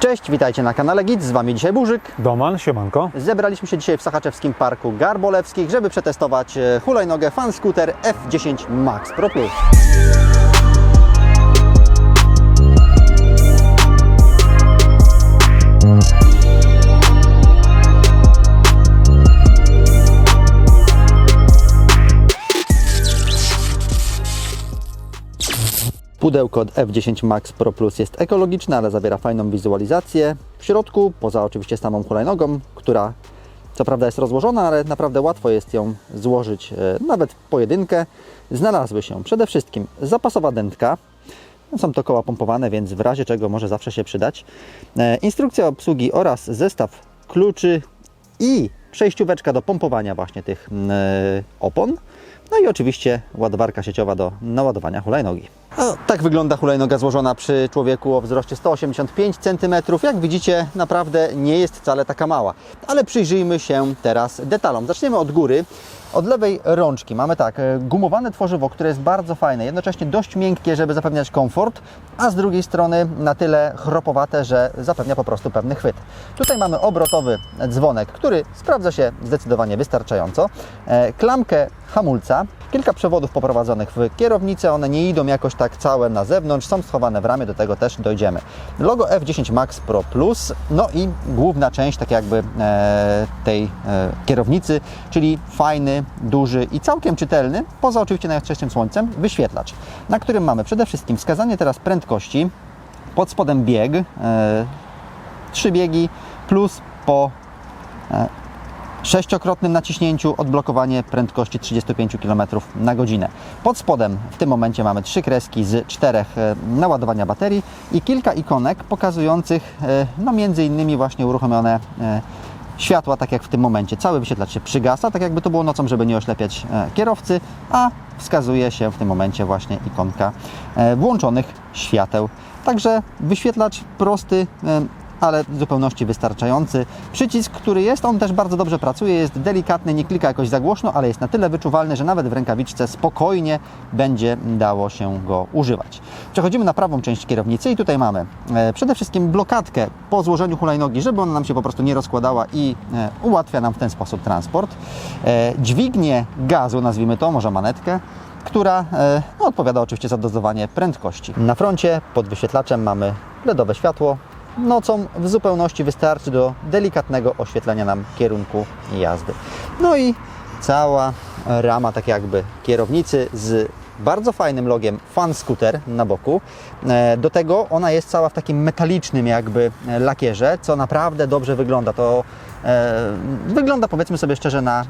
Cześć, witajcie na kanale Git, z Wami dzisiaj Burzyk. Doman, siemanko. Zebraliśmy się dzisiaj w Sachaczewskim Parku Garbolewskich, żeby przetestować e, hulajnogę Fan Scooter F10 Max Pro Plus. Pudełko od F10 Max Pro Plus jest ekologiczne, ale zawiera fajną wizualizację. W środku, poza oczywiście samą hulajnogą, która co prawda jest rozłożona, ale naprawdę łatwo jest ją złożyć, e, nawet pojedynkę, znalazły się przede wszystkim zapasowa dętka. Są to koła pompowane, więc w razie czego może zawsze się przydać. E, Instrukcja obsługi oraz zestaw kluczy i przejścióweczka do pompowania właśnie tych mm, e, opon. No i oczywiście ładowarka sieciowa do naładowania hulajnogi. No, tak wygląda hulajnoga złożona przy człowieku o wzroście 185 cm. Jak widzicie, naprawdę nie jest wcale taka mała. Ale przyjrzyjmy się teraz detalom. Zaczniemy od góry. Od lewej rączki mamy tak, e, gumowane tworzywo, które jest bardzo fajne, jednocześnie dość miękkie, żeby zapewniać komfort, a z drugiej strony na tyle chropowate, że zapewnia po prostu pewny chwyt. Tutaj mamy obrotowy dzwonek, który sprawdza się zdecydowanie wystarczająco. E, Klamkę hamulca, kilka przewodów poprowadzonych w kierownicę, one nie idą jakoś tak całe na zewnątrz, są schowane w ramię, do tego też dojdziemy. Logo F10 Max Pro Plus, no i główna część tak jakby e, tej e, kierownicy, czyli fajny, duży i całkiem czytelny, poza oczywiście najostrzejszym słońcem, wyświetlacz, na którym mamy przede wszystkim wskazanie teraz prędkości, pod spodem bieg, e, trzy biegi plus po e, sześciokrotnym naciśnięciu odblokowanie prędkości 35 km na godzinę. Pod spodem w tym momencie mamy trzy kreski z czterech e, naładowania baterii i kilka ikonek pokazujących e, no między innymi właśnie uruchomione e, światła, tak jak w tym momencie. Cały wyświetlacz się przygasa, tak jakby to było nocą, żeby nie oślepiać kierowcy, a wskazuje się w tym momencie właśnie ikonka włączonych świateł. Także wyświetlacz prosty, ale w zupełności wystarczający. Przycisk, który jest, on też bardzo dobrze pracuje, jest delikatny, nie klika jakoś za głośno, ale jest na tyle wyczuwalny, że nawet w rękawiczce spokojnie będzie dało się go używać. Przechodzimy na prawą część kierownicy i tutaj mamy e, przede wszystkim blokadkę po złożeniu hulajnogi, żeby ona nam się po prostu nie rozkładała i e, ułatwia nam w ten sposób transport. E, dźwignię gazu, nazwijmy to, może manetkę, która no, odpowiada oczywiście za dozowanie prędkości. Na froncie pod wyświetlaczem mamy LEDowe światło. Nocą w zupełności wystarczy do delikatnego oświetlenia nam kierunku jazdy. No i cała rama tak jakby kierownicy z bardzo fajnym logiem Fan Scooter na boku. E, Do tego ona jest cała w takim metalicznym jakby e, lakierze, co naprawdę dobrze wygląda. To e, wygląda powiedzmy sobie szczerze na e,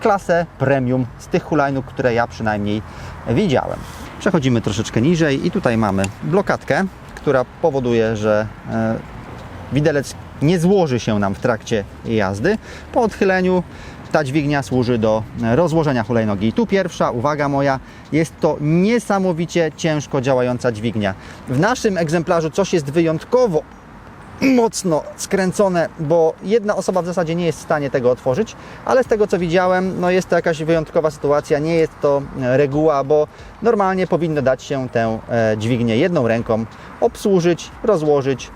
klasę premium z tych hulajnóg, które ja przynajmniej widziałem. Przechodzimy troszeczkę niżej i tutaj mamy blokadkę, która powoduje, że e, widelec nie złoży się nam w trakcie jazdy. Po odchyleniu ta dźwignia służy do rozłożenia hulajnogi. I tu pierwsza uwaga moja, jest to niesamowicie ciężko działająca dźwignia. W naszym egzemplarzu coś jest wyjątkowo mocno skręcone, bo jedna osoba w zasadzie nie jest w stanie tego otworzyć, ale z tego co widziałem, no jest to jakaś wyjątkowa sytuacja, nie jest to e, reguła, bo normalnie powinno dać się tę e, dźwignię jedną ręką obsłużyć, rozłożyć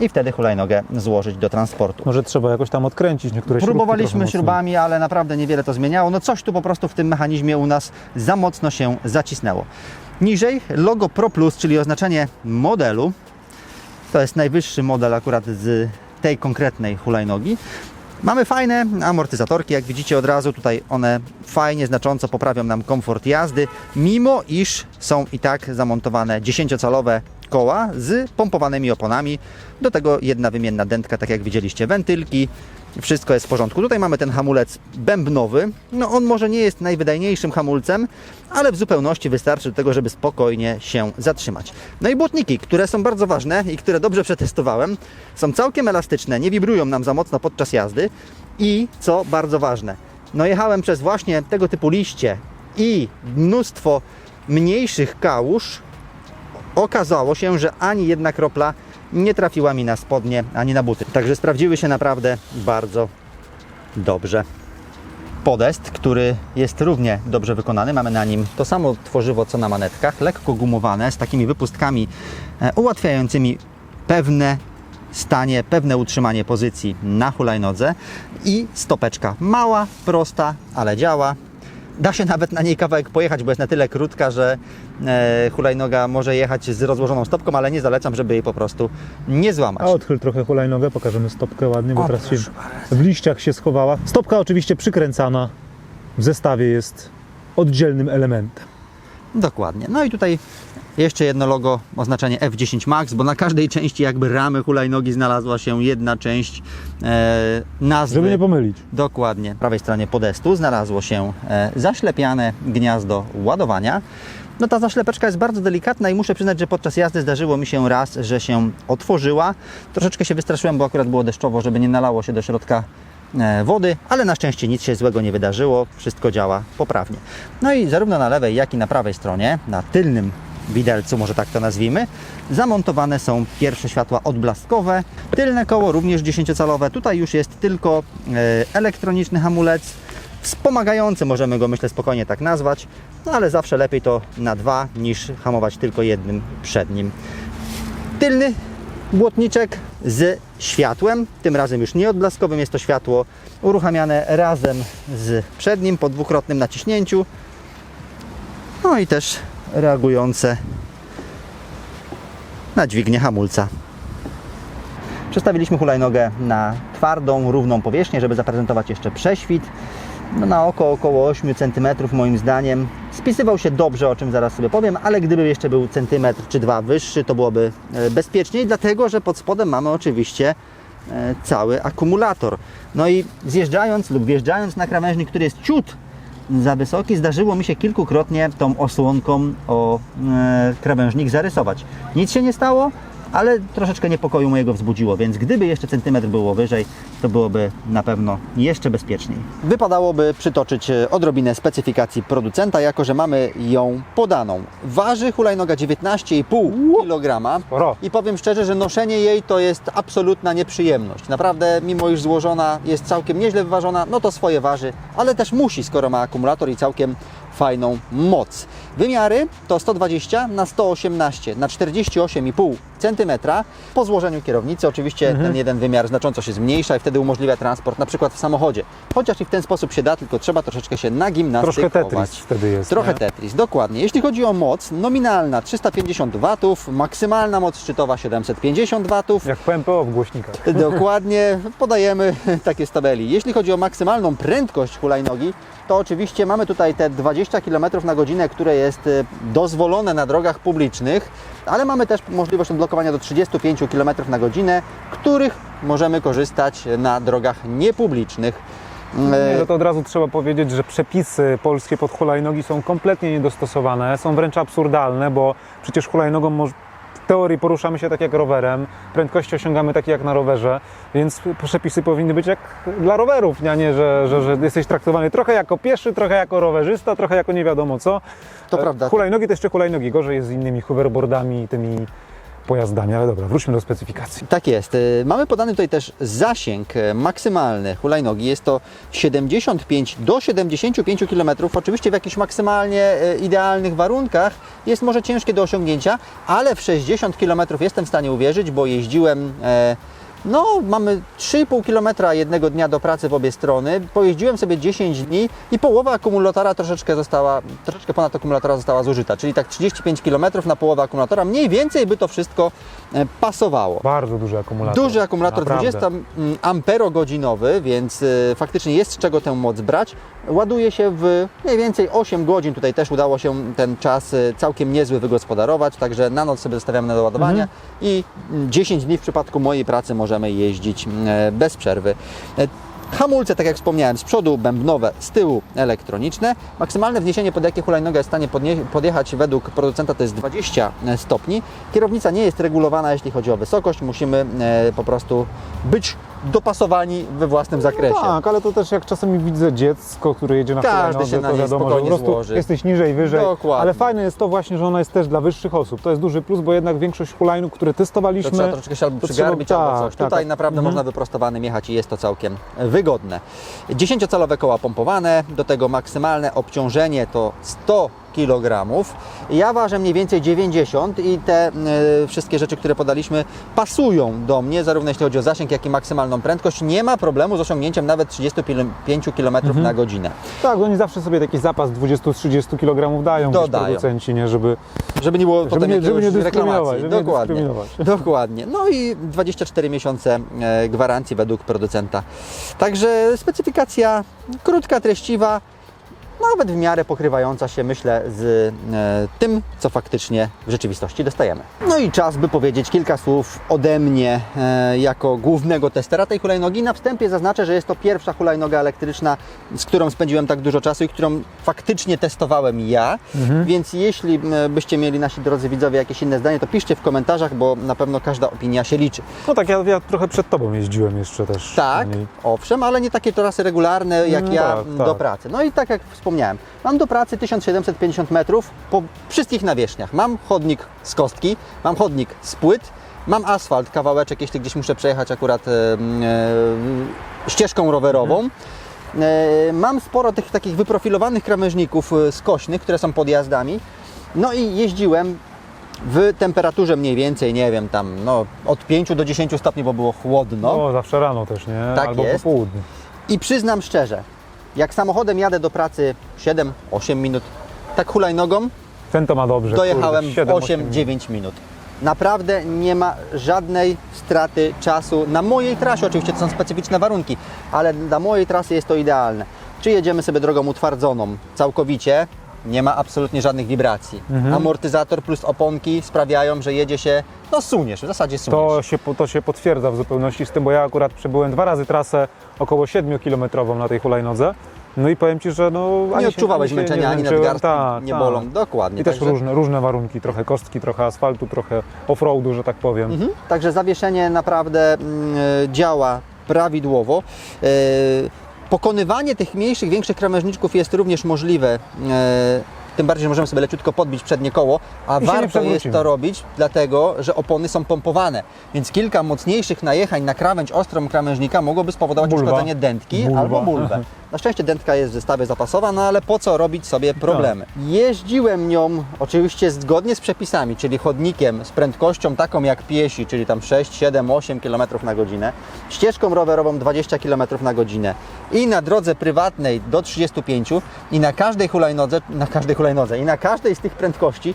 i wtedy hulajnogę złożyć do transportu. Może trzeba jakoś tam odkręcić niektóre Próbowaliśmy śrubami, ale naprawdę niewiele to zmieniało. No coś tu po prostu w tym mechanizmie u nas za mocno się zacisnęło. Niżej logo Pro Plus, czyli oznaczenie modelu. To jest najwyższy model akurat z tej konkretnej hulajnogi. Mamy fajne amortyzatorki, jak widzicie od razu tutaj one fajnie, znacząco poprawią nam komfort jazdy, mimo iż są i tak zamontowane 10-calowe koła z pompowanymi oponami. Do tego jedna wymienna dętka, tak jak widzieliście, wentylki. Wszystko jest w porządku. Tutaj mamy ten hamulec bębnowy. No on może nie jest najwydajniejszym hamulcem, ale w zupełności wystarczy do tego, żeby spokojnie się zatrzymać. No i błotniki, które są bardzo ważne i które dobrze przetestowałem, są całkiem elastyczne, nie wibrują nam za mocno podczas jazdy i co bardzo ważne, no jechałem przez właśnie tego typu liście i mnóstwo mniejszych kałuż, okazało się, że ani jedna kropla nie trafiła mi na spodnie ani na buty. Także sprawdziły się naprawdę bardzo dobrze. Podest, który jest równie dobrze wykonany. Mamy na nim to samo tworzywo co na manetkach, lekko gumowane, z takimi wypustkami e, ułatwiającymi pewne stanie, pewne utrzymanie pozycji na hulajnodze i stopeczka mała, prosta, ale działa. Da się nawet na niej kawałek pojechać, bo jest na tyle krótka, że e, hulajnoga może jechać z rozłożoną stopką, ale nie zalecam, żeby jej po prostu nie złamać. A odchyl trochę hulajnogę, pokażemy stopkę ładnie, bo O, teraz się proszę w liściach się schowała. Stopka oczywiście przykręcana, w zestawie jest oddzielnym elementem. Dokładnie. No i tutaj jeszcze jedno logo, oznaczenie F10 Max, bo na każdej części jakby ramy hulajnogi znalazła się jedna część e, nazwy. Żeby nie pomylić. Dokładnie. W prawej stronie podestu znalazło się e, zaślepiane gniazdo ładowania. No ta zaślepeczka jest bardzo delikatna i muszę przyznać, że podczas jazdy zdarzyło mi się raz, że się otworzyła. Troszeczkę się wystraszyłem, bo akurat było deszczowo, żeby nie nalało się do środka wody, ale na szczęście nic się złego nie wydarzyło, wszystko działa poprawnie. No i zarówno na lewej, jak i na prawej stronie, na tylnym widelcu, może tak to nazwijmy, zamontowane są pierwsze światła odblaskowe. Tylne koło również 10-calowe. Tutaj już jest tylko e, elektroniczny hamulec. Wspomagający, możemy go myślę spokojnie tak nazwać, no ale zawsze lepiej to na dwa niż hamować tylko jednym przednim. Tylny błotniczek z światłem, tym razem już nie odblaskowym, jest to światło uruchamiane razem z przednim po dwukrotnym naciśnięciu. No i też reagujące na dźwignię hamulca. Przestawiliśmy hulajnogę na twardą, równą powierzchnię, żeby zaprezentować jeszcze prześwit. No, na oko około 8 cm moim zdaniem. Spisywał się dobrze, o czym zaraz sobie powiem, ale gdyby jeszcze był centymetr czy dwa wyższy, to byłoby e, bezpieczniej, dlatego że pod spodem mamy oczywiście e, cały akumulator. No i zjeżdżając lub wjeżdżając na krawężnik, który jest ciut za wysoki, zdarzyło mi się kilkukrotnie tą osłonką o e, krawężnik zarysować. Nic się nie stało, ale troszeczkę niepokoju mojego wzbudziło, więc gdyby jeszcze centymetr było wyżej, to byłoby na pewno jeszcze bezpieczniej. Wypadałoby przytoczyć e, odrobinę specyfikacji producenta, jako że mamy ją podaną. Waży hulajnoga 19,5 kg i powiem szczerze, że noszenie jej to jest absolutna nieprzyjemność. Naprawdę, mimo iż złożona jest całkiem nieźle wyważona, no to swoje waży, ale też musi, skoro ma akumulator i całkiem fajną moc. Wymiary to 120 na 118 na 48,5 cm. Po złożeniu kierownicy oczywiście ten jeden wymiar znacząco się zmniejsza i wtedy umożliwia transport na przykład w samochodzie. Chociaż i w ten sposób się da, tylko trzeba troszeczkę się nagimnastykować. Troszkę Tetris wtedy jest. Trochę nie? Tetris, dokładnie. Jeśli chodzi o moc, nominalna 350 W, maksymalna moc szczytowa 750 W. Jak PMPO w głośnikach. Dokładnie podajemy takie z tabeli. Jeśli chodzi o maksymalną prędkość hulajnogi, to oczywiście mamy tutaj te 20 km na godzinę, które jest e, dozwolone na drogach publicznych, ale mamy też możliwość odblokowania do 35 km na godzinę, których możemy korzystać na drogach niepublicznych. Nie, no to od razu trzeba powiedzieć, że przepisy polskie pod hulajnogi są kompletnie niedostosowane, są wręcz absurdalne, bo przecież hulajnogą teorii poruszamy się tak jak rowerem, prędkości osiągamy takie jak na rowerze, więc przepisy powinny być jak dla rowerów, nie? a nie że, że, że jesteś traktowany trochę jako pieszy, trochę jako rowerzysta, trochę jako nie wiadomo co. To prawda. Hulajnogi to jeszcze hulajnogi, gorzej jest z innymi hoverboardami i tymi pojazdami, ale dobra, wróćmy do specyfikacji. Tak jest. Y, Mamy podany tutaj też zasięg y, maksymalny hulajnogi. Jest to 75 do 75 km. Oczywiście w jakichś maksymalnie y, idealnych warunkach jest może ciężkie do osiągnięcia, ale w 60 km jestem w stanie uwierzyć, bo jeździłem. e, No, mamy 3,5 km jednego dnia do pracy w obie strony. Pojeździłem sobie 10 dni i połowa akumulatora troszeczkę została, troszeczkę ponad akumulatora została zużyta, czyli tak 35 km na połowę akumulatora. Mniej więcej by to wszystko e, pasowało. Bardzo duży akumulator. Duży akumulator Naprawdę. 20 mm, amperogodzinowy, więc y, faktycznie jest z czego tę moc brać. Ładuje się w mniej więcej 8 godzin. Tutaj też udało się ten czas y, całkiem niezły wygospodarować, także na noc sobie zostawiamy na doładowanie Mhm. i mm, 10 dni w przypadku mojej pracy możemy jeździć e, bez przerwy. E, Hamulce, tak jak wspomniałem, z przodu bębnowe, z tyłu elektroniczne. Maksymalne wniesienie, pod jakie hulajnoga jest w stanie podjechać według producenta to jest 20 stopni. Kierownica nie jest regulowana, jeśli chodzi o wysokość. Musimy e, po prostu być dopasowani we własnym zakresie. Tak, ale to też jak czasami widzę dziecko, które jedzie na Każdy się na to niej wiadomo, że po spokojnie prostu złoży. jesteś niżej, wyżej. Dokładnie. Ale fajne jest to właśnie, że ona jest też dla wyższych osób. To jest duży plus, bo jednak większość hulajnóg, które To testowaliśmy... trzeba troszeczkę się albo to przygarbić, trzeba- albo tak, coś. tak. Tutaj naprawdę Mhm. można wyprostowanym jechać i jest to całkiem wygodne. 10-calowe koła pompowane, do tego maksymalne obciążenie to kg. Ja ważę mniej więcej 90 i te e, wszystkie rzeczy, które podaliśmy, pasują do mnie, zarówno jeśli chodzi o zasięg, jak i maksymalną prędkość. Nie ma problemu z osiągnięciem nawet 35 km Mhm. na godzinę. Tak, oni zawsze sobie taki zapas 20-30 kg dają, Dodają. producenci, nie? Żeby, Żeby nie było potem nie- żeby nie reklamacji. żeby nie Dokładnie. dyskryminować. Dokładnie. No i 24 miesiące e, gwarancji według producenta. Także specyfikacja krótka, treściwa, nawet w miarę pokrywająca się, myślę, z e, tym, co faktycznie w rzeczywistości dostajemy. No i czas, by powiedzieć kilka słów ode mnie e, jako głównego testera tej hulajnogi. Na wstępie zaznaczę, że jest to pierwsza hulajnoga elektryczna, z którą spędziłem tak dużo czasu i którą faktycznie testowałem ja. Więc jeśli byście mieli nasi drodzy widzowie jakieś inne zdanie, to piszcie w komentarzach, bo na pewno każda opinia się liczy. no tak, ja, ja trochę przed Tobą jeździłem jeszcze też. Tak, owszem, ale nie takie trasy regularne jak No ja tak, m, tak. do pracy. No i tak jak wspomniałem, mam do pracy 1750 metrów po wszystkich nawierzchniach. Mam chodnik z kostki, mam chodnik z płyt, mam asfalt, kawałeczek, jeśli gdzieś muszę przejechać akurat e, e, ścieżką rowerową. Mhm. E, Mam sporo tych takich wyprofilowanych krawężników e, skośnych, które są podjazdami. No i jeździłem w temperaturze mniej więcej, nie wiem, tam no, od 5 do 10 stopni, bo było chłodno. No, zawsze rano też, nie? Tak Albo jest. po południu. I przyznam szczerze, jak samochodem jadę do pracy 7-8 minut, tak hulajnogą Ten to ma dobrze. dojechałem kurde, w 7, 8 8-9 minut. Naprawdę nie ma żadnej straty czasu na mojej trasie. Oczywiście to są specyficzne warunki, ale dla mojej trasy jest to idealne. Czy jedziemy sobie drogą utwardzoną całkowicie, nie ma absolutnie żadnych wibracji. Mhm. Amortyzator plus oponki sprawiają, że jedzie się, no suniesz, w zasadzie suniesz. To się, to się potwierdza w zupełności z tym, bo ja akurat przebyłem dwa razy trasę około 7-kilometrową na tej hulajnodze. No i powiem Ci, że no... nie odczuwałeś się męczenia, ani nadgarstki Tak, nie tak. bolą. Dokładnie. I też Także- różne, różne warunki, trochę kostki, trochę asfaltu, trochę offroadu, że tak powiem. Mhm. Także zawieszenie naprawdę e, działa prawidłowo. E, Pokonywanie tych mniejszych, większych krawężniczków jest również możliwe. e, Tym bardziej, że możemy sobie leciutko podbić przednie koło, a warto jest to robić, dlatego że opony są pompowane. Więc kilka mocniejszych najechań na krawędź ostrą krawężnika mogłoby spowodować Bulwa. uszkodzenie dętki Bulwa. albo bulwę. Na szczęście dętka jest w zestawie zapasowa, no ale po co robić sobie problemy? Jeździłem nią oczywiście zgodnie z przepisami, czyli chodnikiem z prędkością taką jak piesi, czyli tam 6, 7, 8 km na godzinę, ścieżką rowerową 20 km na godzinę i na drodze prywatnej do 35 i na każdej hulajnodze, na każdej hulajnodze i na każdej z tych prędkości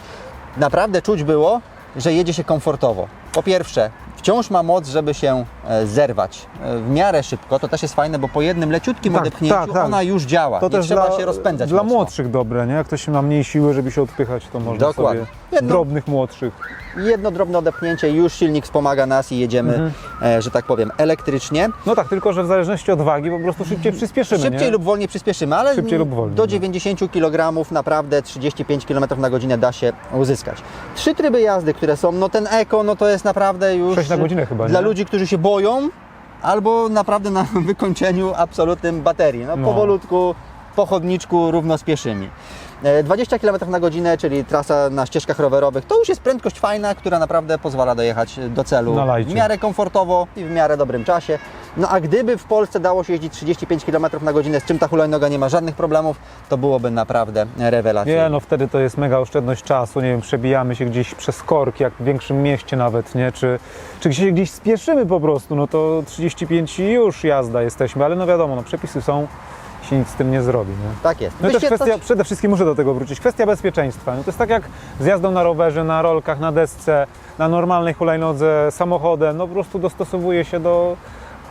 naprawdę czuć było, że jedzie się komfortowo. Po pierwsze, wciąż ma moc, żeby się e, zerwać e, w miarę szybko. To też jest fajne, bo po jednym leciutkim Tak, odepchnięciu tak, tak. ona już działa. To Nie też trzeba dla, się rozpędzać dla mocno. młodszych dobre, nie? Jak ktoś ma mniej siły, żeby się odpychać, to można Dokładnie. sobie Jedno- drobnych młodszych. Jedno drobne odepchnięcie już silnik wspomaga nas i jedziemy, Mhm. e, że tak powiem, elektrycznie. No tak, tylko że w zależności od wagi po prostu szybciej przyspieszymy, Szybciej nie? lub wolniej przyspieszymy, ale lub wolniej, do no. 90 kg naprawdę 35 km na godzinę da się uzyskać. Trzy tryby jazdy, które są, no ten eko, no to jest naprawdę już Sześć na godzinę chyba, dla nie? ludzi, którzy się boją, albo naprawdę na wykończeniu absolutnym baterii. No, No. powolutku, po chodniczku, równo z pieszymi. E, 20 km na godzinę, czyli trasa na ścieżkach rowerowych, to już jest prędkość fajna, która naprawdę pozwala dojechać do celu w miarę komfortowo i w miarę dobrym czasie. No a gdyby w Polsce dało się jeździć 35 km na godzinę, z czym ta hulajnoga nie ma żadnych problemów, to byłoby naprawdę rewelacyjnie. Nie, no wtedy to jest mega oszczędność czasu, nie wiem, przebijamy się gdzieś przez korki, jak w większym mieście nawet, nie? Czy, czy się gdzieś spieszymy po prostu, no to 35 i już jazda jesteśmy, ale no wiadomo, no przepisy są, się nic z tym nie zrobi, nie? Tak jest. No i też kwestia, przede wszystkim muszę do tego wrócić, kwestia bezpieczeństwa. No to jest tak jak z jazdą na rowerze, na rolkach, na desce, na normalnej hulajnodze, samochodem, no po prostu dostosowuje się do...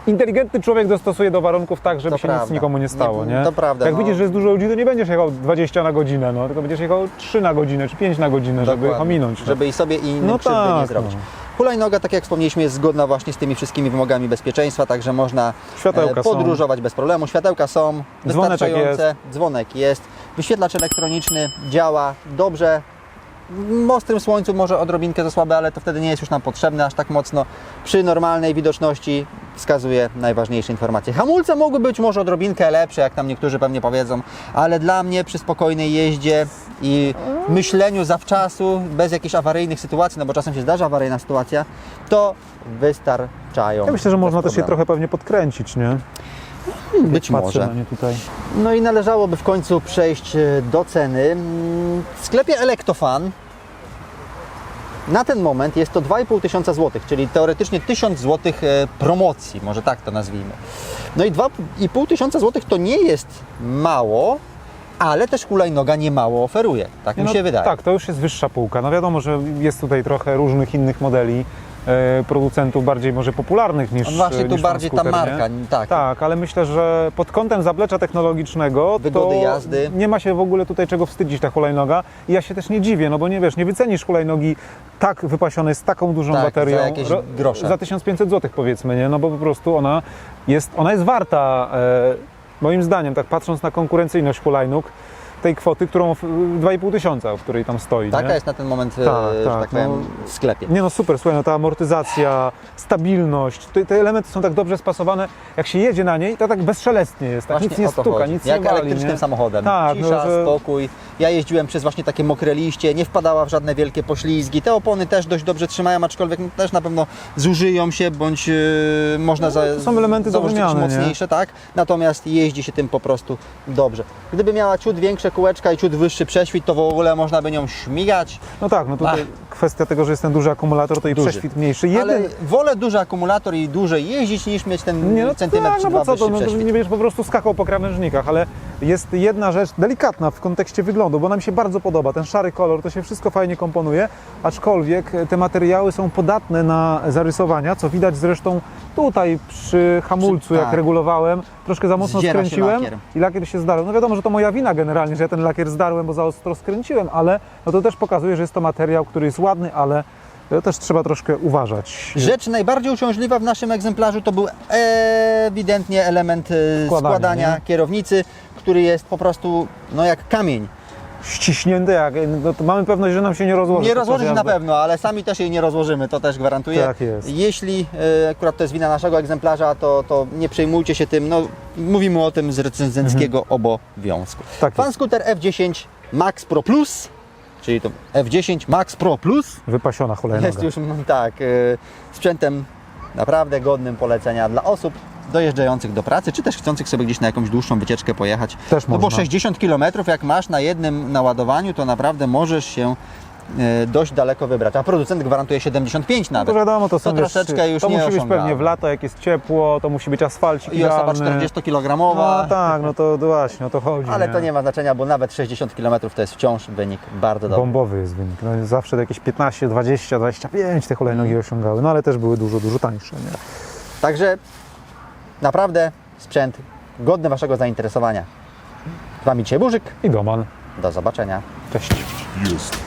Inteligentny człowiek dostosuje do warunków tak, żeby To się nic prawda. nikomu nie stało, Nie- nie? to prawda, Jak no. widzisz, że jest dużo ludzi, to nie będziesz jechał 20 na godzinę, no, tylko będziesz jechał 3 na godzinę, czy 5 na godzinę, żeby Dokładnie. ominąć. no. Żeby i sobie i innym No krzywdy nie tak, zrobić. no. Hulajnoga, tak jak wspomnieliśmy, jest zgodna właśnie z tymi wszystkimi wymogami bezpieczeństwa, także można Światełka e, są. podróżować bez problemu. Światełka są wystarczające, dzwonek jest, wyświetlacz elektroniczny działa dobrze. W ostrym słońcu może odrobinkę za słabe, ale to wtedy nie jest już nam potrzebne aż tak mocno. Przy normalnej widoczności wskazuje najważniejsze informacje. Hamulce mogły być może odrobinkę lepsze, jak tam niektórzy pewnie powiedzą, ale dla mnie przy spokojnej jeździe i myśleniu zawczasu, bez jakichś awaryjnych sytuacji, no bo czasem się zdarza awaryjna sytuacja, to wystarczają. Ja myślę, że można też je trochę pewnie podkręcić, nie? Być Patrzę może. na nie tutaj. No i należałoby w końcu przejść e, do ceny. Mm, W sklepie Electofan na ten moment jest to 2,5 tysiąca złotych, czyli teoretycznie 1000 złotych e, promocji, może tak to nazwijmy. No i 2,5 tysiąca złotych to nie jest mało, ale też hulajnoga nie mało oferuje, tak Nie, mi no, się wydaje. Tak, to już jest wyższa półka. No wiadomo, że jest tutaj trochę różnych innych modeli, producentów bardziej może popularnych niż No Właśnie tu niż bardziej ta skuter, marka, Nie? tak. Tak, ale myślę, że pod kątem zaplecza technologicznego Wygody jazdy. nie ma się w ogóle tutaj czego wstydzić ta hulajnoga i ja się też nie dziwię, no bo nie wiesz, nie wycenisz hulajnogi tak wypasionej z taką dużą Tak, baterią za jakieś grosze. za 1500 zł powiedzmy, nie? No bo po prostu ona jest, ona jest warta e, moim zdaniem, tak patrząc na konkurencyjność hulajnóg, tej kwoty, którą w- 2,5 tysiąca, w której tam stoi. Taka nie? jest na ten moment, Tak, tak, tak, tak powiem, no. w sklepie. Nie no super, słuchaj, no ta amortyzacja, stabilność, te, te elementy są tak dobrze spasowane, jak się jedzie na niej, to tak bezszelestnie jest, tak Właśnie nic nie stuka, chodzi. nic Jak nie wali, elektrycznym nie? samochodem. Tak, no, Cisza, że- spokój. Ja jeździłem przez właśnie takie mokre liście, nie wpadała w żadne wielkie poślizgi. Te opony też dość dobrze trzymają, aczkolwiek no, też na pewno zużyją się, bądź yy, można za, No, to są elementy założyć wymiany, nie? mocniejsze, tak? Natomiast jeździ się tym po prostu dobrze. Gdyby miała ciut większe kółeczka i ciut wyższy prześwit, to w ogóle można by nią śmigać. No tak, no tutaj kwestia tego, że jest ten duży akumulator, to i Duży. prześwit mniejszy. Jeden... Ale wolę duży akumulator i dłużej jeździć, niż mieć ten Nie, no centymetr tak, no bo co to, no, nie będziesz po prostu skakał po krawężnikach, ale jest jedna rzecz delikatna w kontekście wyglądu, bo ona mi się bardzo podoba, ten szary kolor, to się wszystko fajnie komponuje, aczkolwiek te materiały są podatne na zarysowania, co widać zresztą tutaj przy hamulcu, Przy- jak tak. regulowałem, troszkę za mocno Zdziera skręciłem lakier. i lakier się zdarł. No wiadomo, że to moja wina generalnie, że ja ten lakier zdarłem, bo za ostro skręciłem, ale no to też pokazuje, że jest to materiał, który jest ładny, ale to też trzeba troszkę uważać. Rzecz najbardziej uciążliwa w naszym egzemplarzu to był ewidentnie element e, Składania, kierownicy, który jest po prostu no jak kamień. ściśnięte, jak, no mamy pewność, że nam się nie rozłoży. Nie rozłoży się na pewno, ale sami też jej nie rozłożymy, to też gwarantuję. Tak jest. Jeśli e, akurat to jest wina naszego egzemplarza, to, to nie przejmujcie się tym. No, mówimy o tym z recenzenckiego obowiązku. Mhm. Tak Fan. Scooter F10 Max Pro Plus, czyli to F10 Max Pro Plus, Wypasiona hulajnoga. Jest już mm, tak, y, sprzętem naprawdę godnym polecenia dla osób dojeżdżających do pracy, czy też chcących sobie gdzieś na jakąś dłuższą wycieczkę pojechać. Też no bo można. 60 km jak masz na jednym naładowaniu, to naprawdę możesz się dość daleko wybrać. A producent gwarantuje 75 No nawet. to wiadomo, to są To wiesz, troszeczkę już To nie musi być osiągalne. pewnie w lato, jak jest ciepło, to musi być asfalcik I osoba idealny. 40 kg, No tak, no to właśnie, o to chodzi. ale to nie ma znaczenia, bo nawet 60 km to jest wciąż wynik bardzo dobry. Bombowy jest wynik. No, zawsze jakieś 15, 20, 25 te hulajnogi Mm. osiągały, no ale też były dużo, dużo tańsze. Nie? Także naprawdę sprzęt godny Waszego zainteresowania. Z Wami dzisiaj Burzyk. I Doman. Do zobaczenia. Cześć. Jest.